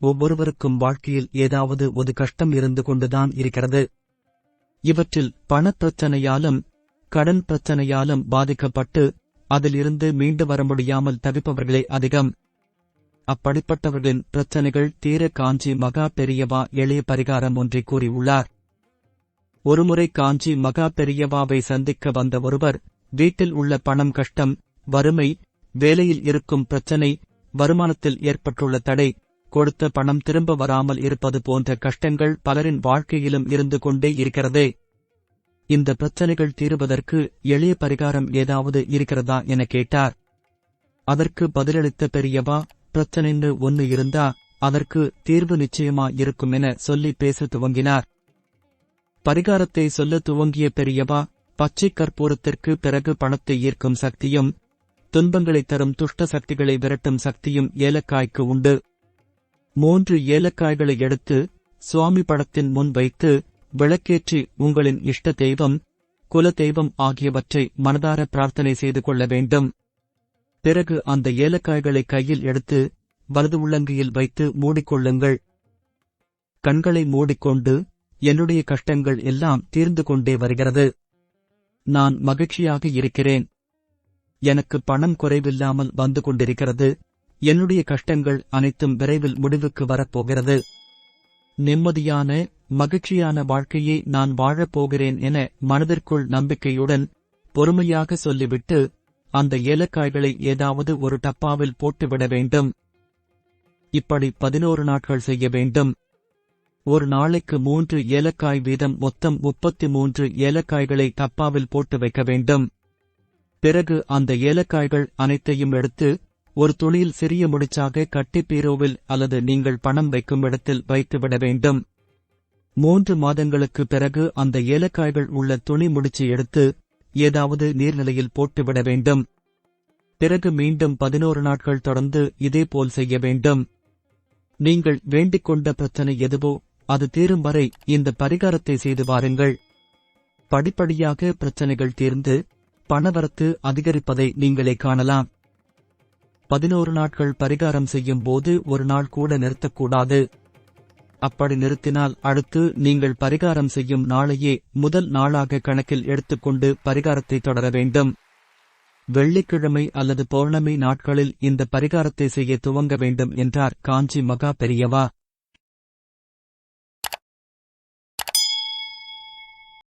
ஒவ்வொருவருக்கும் வாழ்க்கையில் ஏதாவது ஒரு கஷ்டம் இருந்து கொண்டுதான் இருக்கிறது. இவற்றில் பணப்பிரச்சனையாலும் கடன் பிரச்சனையாலும் பாதிக்கப்பட்டு அதிலிருந்து மீண்டு வர முடியாமல் தவிப்பவர்களே அதிகம். அப்படிப்பட்டவர்களின் பிரச்சனைகள் தீர காஞ்சி மகா பெரியவா எளிய பரிகாரம் ஒன்றை கூறியுள்ளார். ஒருமுறை காஞ்சி மகா பெரியவாவை சந்திக்க வந்த ஒருவர் வீட்டில் உள்ள பணம் கஷ்டம் வறுமை வேலையில் இருக்கும் பிரச்சனை வருமானத்தில் ஏற்பட்டுள்ள தடை கொடுத்த பணம் திரும்ப வராமல் இருப்பது போன்ற கஷ்டங்கள் பலரின் வாழ்க்கையிலும் இருந்து கொண்டே இருக்கிறதே. இந்த பிரச்சனைகள் தீருவதற்கு எளிய பரிகாரம் ஏதாவது இருக்கிறதா என கேட்டார். அதற்கு பதிலளித்த பெரியவா பிரச்சனைன்னு ஒன்னு இருந்தா அதற்கு தீர்வு நிச்சயமா இருக்கும் என சொல்லி பேச துவங்கினார். பரிகாரத்தை சொல்ல துவங்கிய பெரியவா பச்சை கற்பூரத்திற்கு பிறகு பணத்தை ஈர்க்கும் சக்தியும் துன்பங்களை தரும் துஷ்ட சக்திகளை விரட்டும் சக்தியும் ஏலக்காய்க்கு உண்டு. மூன்று ஏலக்காய்களை எடுத்து சுவாமி படத்தின் முன் வைத்து விளக்கேற்றி உங்களின் இஷ்ட தெய்வம் குல தெய்வம் ஆகியவற்றை மனதார பிரார்த்தனை செய்து கொள்ள வேண்டும். பிறகு அந்த ஏலக்காய்களை கையில் எடுத்து வலது உள்ளங்கையில் வைத்து மூடிக்கொள்ளுங்கள். கண்களை மூடிக்கொண்டு என்னுடைய கஷ்டங்கள் எல்லாம் தீர்ந்து கொண்டே வருகிறது. நான் மகிழ்ச்சியாக இருக்கிறேன். எனக்கு பணம் குறைவில்லாமல் வந்து கொண்டிருக்கிறது. என்னுடைய கஷ்டங்கள் அனைத்தும் விரைவில் முடிவுக்கு வரப்போகிறது. நிம்மதியான மகிழ்ச்சியான வாழ்க்கையை நான் வாழப் போகிறேன் என மனதிற்குள் நம்பிக்கையுடன் பொறுமையாக சொல்லிவிட்டு அந்த ஏலக்காய்களை ஏதாவது ஒரு டப்பாவில் போட்டுவிட வேண்டும். இப்படி பதினோரு நாட்கள் செய்ய வேண்டும். ஒரு நாளைக்கு மூன்று ஏலக்காய் வீதம் மொத்தம் முப்பத்தி மூன்று ஏலக்காய்களை டப்பாவில் போட்டு வைக்க வேண்டும். பிறகு அந்த ஏலக்காய்கள் அனைத்தையும் எடுத்து ஒரு துணியில் சிறிய முடிச்சாக கட்டி பீரோவில் அல்லது நீங்கள் பணம் வைக்கும் இடத்தில் வைத்துவிட வேண்டும். மூன்று மாதங்களுக்கு பிறகு அந்த ஏலக்காய்கள் உள்ள துணி முடிச்சு எடுத்து ஏதாவது நீர்நிலையில் போட்டுவிட வேண்டும். பிறகு மீண்டும் பதினோரு நாட்கள் தொடர்ந்து இதேபோல் செய்ய வேண்டும். நீங்கள் வேண்டிக் கொண்ட பிரச்சனை எதுவோ அது தீரும் வரை இந்த பரிகாரத்தை செய்து வாருங்கள். படிப்படியாக பிரச்சனைகள் தீர்ந்து பணவரத்து அதிகரிப்பதை நீங்களே காணலாம். பதினோரு நாட்கள் பரிகாரம் செய்யும் போது ஒரு நாள் கூட நிறுத்தக்கூடாது. அப்படி நிறுத்தினால் அடுத்து நீங்கள் பரிகாரம் செய்யும் நாளையே முதல் நாளாக கணக்கில் எடுத்துக்கொண்டு பரிகாரத்தை தொடர வேண்டும். வெள்ளிக்கிழமை அல்லது பௌர்ணமி நாட்களில் இந்த பரிகாரத்தை செய்ய துவங்க வேண்டும் என்றார் காஞ்சி மகா பெரியவா.